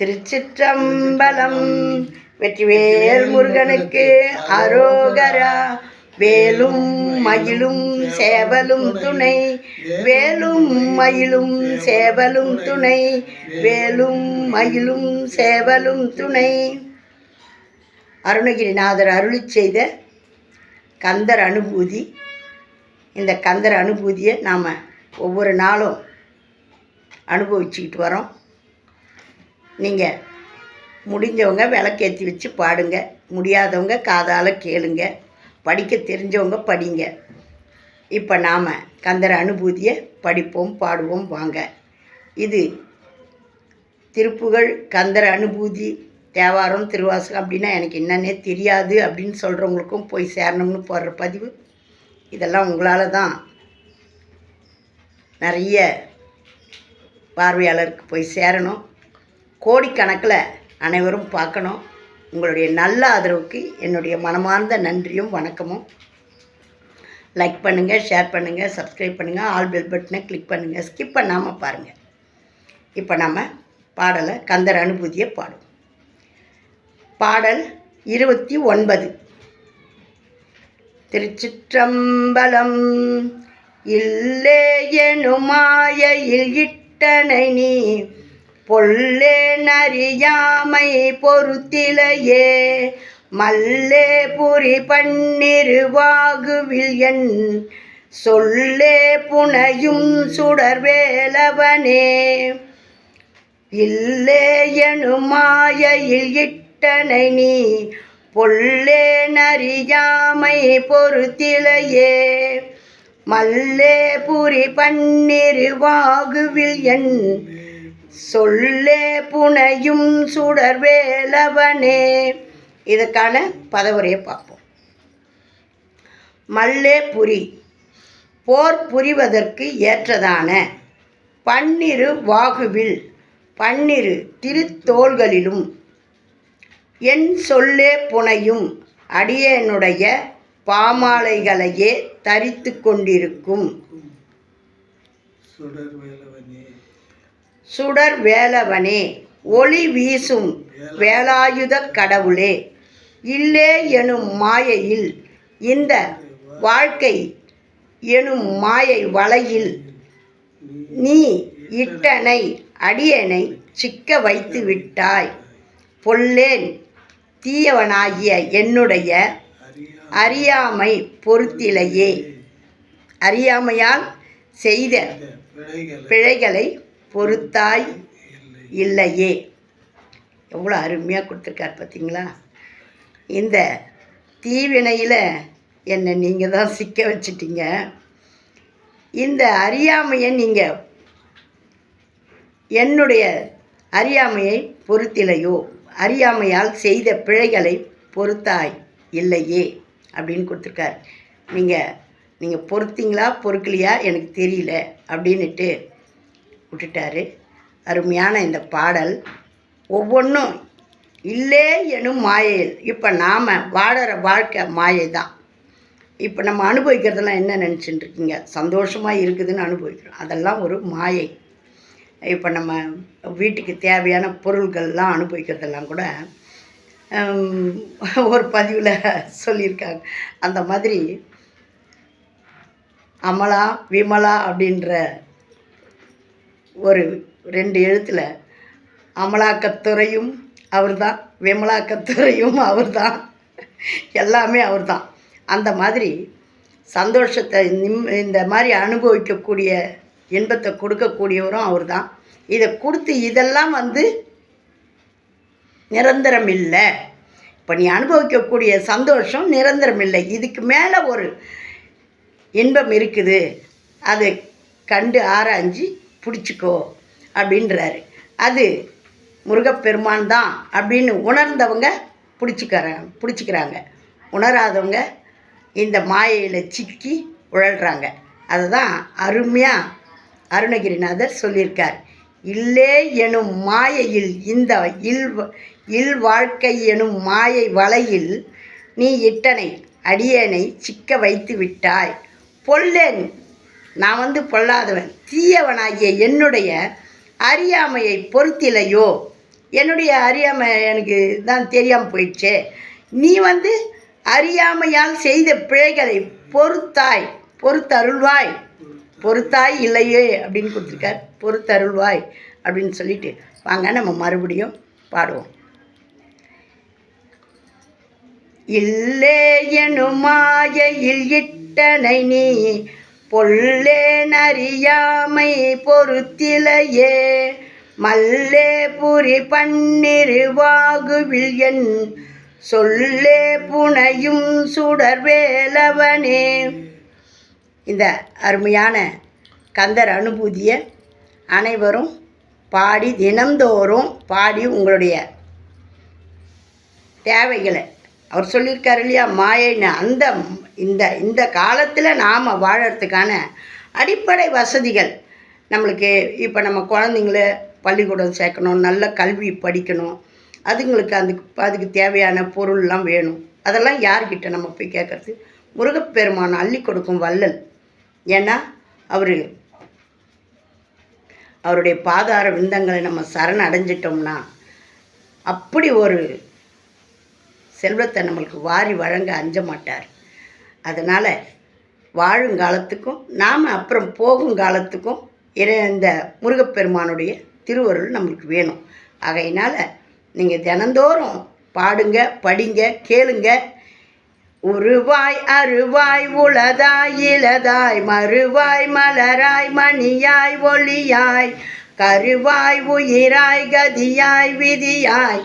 திருச்சிற்றம்பலம். வெற்றிவேல் முருகனுக்கு அரோகரா. வேலும் மயிலும் சேவலும் துணை. வேலும் மயிலும் சேவலும் துணை. வேலும் மயிலும் சேவலும் துணை. அருணகிரிநாதர் அருளி செய்த கந்தர் அனுபூதி. இந்த கந்தர் அனுபூதியை நாம் ஒவ்வொரு நாளும் அனுபவிச்சுக்கிட்டு வரோம். நீங்கள் முடிஞ்சவங்க விளக்கேற்றி வச்சு பாடுங்க. முடியாதவங்க காதால் கேளுங்க. படிக்க தெரிஞ்சவங்க படிங்க. இப்போ நாம் கந்தர அனுபூதியை படிப்போம் பாடுவோம் வாங்க. இது திருப்புகழ் கந்தர அனுபூதி தேவாரம் திருவாசகம் அப்படின்னா எனக்கு என்னன்னே தெரியாது அப்படின்னு சொல்கிறவங்களுக்கும் போய் சேரணும்னு போடுற பதிவு. இதெல்லாம் உங்களால் தான் நிறைய பார்வையாளருக்கு போய் சேரணும். கோடிக்கணக்கில் அனைவரும் பார்க்கணும். உங்களுடைய நல்ல ஆதரவுக்கு என்னுடைய மனமார்ந்த நன்றியும் வணக்கமும். லைக் பண்ணுங்கள் ஷேர் பண்ணுங்கள் சப்ஸ்கிரைப் பண்ணுங்கள் ஆல் பெல் பட்டனை கிளிக் பண்ணுங்கள் ஸ்கிப் பண்ணாமல் பாருங்கள் இப்போ நம்ம பாடலை கந்தர் அனுபூதியை பாடுவோம் பாடல் இருபத்தி ஒன்பது. திருச்சிற்றம்பலம் இல்லே எனுமாயில் இட்டனை நீ பொல்லே நறியாமை பொறுத்திலையே மல்லே புரி பன்னிருவாகுவில் என் சொல்லே புனையும் சுடர்வேலவனே. இல்லே எனுமாயில் இட்டனை நீ பொல்லே நறியாமை பொறுத்திலையே மல்லே புரி பன்னிருவாகுவில் என் சொல்லே புனையும் சுடர்வேலவனே. இதற்கான பதவுரையை பார்ப்போம். மல்லே புரி. போர் புரிவதற்கு ஏற்றதான பன்னிரு வாகுவில் பன்னிரு திருத்தோள்களிலும் என் சொல்லே புனையும் அடியேனுடைய பாமாலைகளையே தரித்து கொண்டிருக்கும். சுடர் வேலவனே ஒளி வீசும் வேலாயுத கடவுளே இல்லே எனும் மாயையில் இந்த வாழ்க்கை எனும் மாயை வலையில் நீ இட்டனை அடியனை சிக்க வைத்து விட்டாய். பொல்லேன் தீயவனாகிய என்னுடைய அறியாமை பொறுத்திலையே அறியாமையால் செய்த பிழைகளை பொறுத்தாய் இல்லையே. எவ்வளோ அருமையாக கொடுத்துருக்கார் பார்த்தீங்களா இந்த தீவினையில் என்னை நீங்கள் தான் சிக்க வச்சிட்டீங்க. இந்த அறியாமையை நீங்கள் என்னுடைய அறியாமையை பொறுத்திலையோ அறியாமையால் செய்த பிழைகளை பொறுத்தாய் இல்லையே அப்படின்னு கொடுத்துருக்கார். நீங்கள் நீங்கள் பொறுத்தீங்களா பொறுக்கலையா எனக்கு தெரியல அப்படின்னுட்டு விட்டுட்டாரு. அருமையான இந்த பாடல். ஒவ்வொன்றும் இல்லே எனும் மாயையில் இப்போ நாம் வாழற வாழ்க்கை மாயை தான் இப்போ நம்ம அனுபவிக்கிறதெல்லாம் என்ன நினச்சிட்டு இருக்கீங்க சந்தோஷமாக இருக்குதுன்னு அனுபவிக்கிறோம். அதெல்லாம் ஒரு மாயை. இப்போ நம்ம வீட்டுக்கு தேவையான பொருள்கள்லாம் அனுபவிக்கிறதெல்லாம் கூட ஒரு பதிவில் சொல்லியிருக்காங்க. அந்த மாதிரி அமலா விமலா அப்படின்ற ஒரு ரெண்டு எழுத்தில் அமலாக்கத்துறையும் அவர்தான் விமலாக்கத்துறையும் அவர்தான் எல்லாமே அவர் தான் அந்த மாதிரி சந்தோஷத்தை நிம் இந்த மாதிரி அனுபவிக்கக்கூடிய இன்பத்தை கொடுக்கக்கூடியவரும் அவர் தான் இதை கொடுத்து இதெல்லாம் வந்து நிரந்தரம் இல்லை. இப்போ நீ அனுபவிக்கக்கூடிய சந்தோஷம் நிரந்தரம் இல்லை. இதுக்கு மேலே ஒரு இன்பம் இருக்குது. அது கண்டு ஆராய்ஞ்சு பிடிச்சிக்கோ அப்படின்றாரு. அது முருகப்பெருமான் தான் அப்படின்னு உணர்ந்தவங்க பிடிச்சிக்கிறாங்க பிடிச்சிக்கிறாங்க. உணராதவங்க இந்த மாயையில் சிக்கி உழல்றாங்க. அதுதான் அருமையாக அருணகிரிநாதர் சொல்லியிருக்கார். இல்லே எனும் மாயையில் இந்த இல் இல் வாழ்க்கை எனும் மாயை வலையில் நீ இட்டனை அடியனை சிக்க வைத்து விட்டாய். பொல்லேன் நான் வந்து பொல்லாதவன் தீயவனாகிய என்னுடைய அறியாமையை பொறுத்திலையோ? என்னுடைய அறியாமை எனக்கு தான் தெரியாமல் போயிடுச்சே. நீ வந்து அறியாமையால் செய்த பிழைகளை பொறுத்தாய் பொறுத்தருள்வாய். பொறுத்தாய் இல்லையே அப்படின்னு கொடுத்துருக்கார். பொறுத்தருள்வாய் அப்படின்னு சொல்லிட்டு. வாங்க நம்ம மறுபடியும் பாடுவோம். இல்லே எனும் மாயையில் இட்டனை நீ பொல்லே நறியாமை பொறுத்திலையே மல்லே புரி பன்னிருவாகுவில் என் சொல்லே புனையும் சுடர் வேலவனே இந்த அருமையான கந்தர் அனுபூதியை அனைவரும் பாடி தினந்தோறும் பாடி உங்களுடைய தேவைகளை அவர் சொல்லியிருக்காரு இல்லையா மாயைன்னு. அந்த இந்த இந்த காலத்தில் நாம் வாழறதுக்கான அடிப்படை வசதிகள் நம்மளுக்கு. இப்போ நம்ம குழந்தைங்கள பள்ளிக்கூடம் சேர்க்கணும் நல்ல கல்வி படிக்கணும். அதுங்களுக்கு அதுக்கு அதுக்கு தேவையான பொருள்லாம் வேணும். அதெல்லாம் யார்கிட்ட நம்ம போய் கேட்குறது? முருகப்பெருமான் அள்ளி கொடுக்கும் வள்ளல். ஏன்னா அவர் அவருடைய பாதார விந்தங்களை நம்ம சரண் அடைஞ்சிட்டோம்னா அப்படி ஒரு செல்வத்தை நம்மளுக்கு வாரி வழங்க அஞ்ச மாட்டார் அதனால் வாழும் காலத்துக்கும் நாம் அப்புறம் போகும் காலத்துக்கும் இறை இந்த முருகப்பெருமானுடைய திருவருள் நம்மளுக்கு வேணும். ஆகையினால் நீங்கள் தினந்தோறும் பாடுங்க படிங்க கேளுங்க. உருவாய் அருவாய் உளதாய் இளதாய் மறுவாய் மலராய் மணியாய் ஒளியாய். கருவாய் உயிராய் கதியாய் விதியாய்.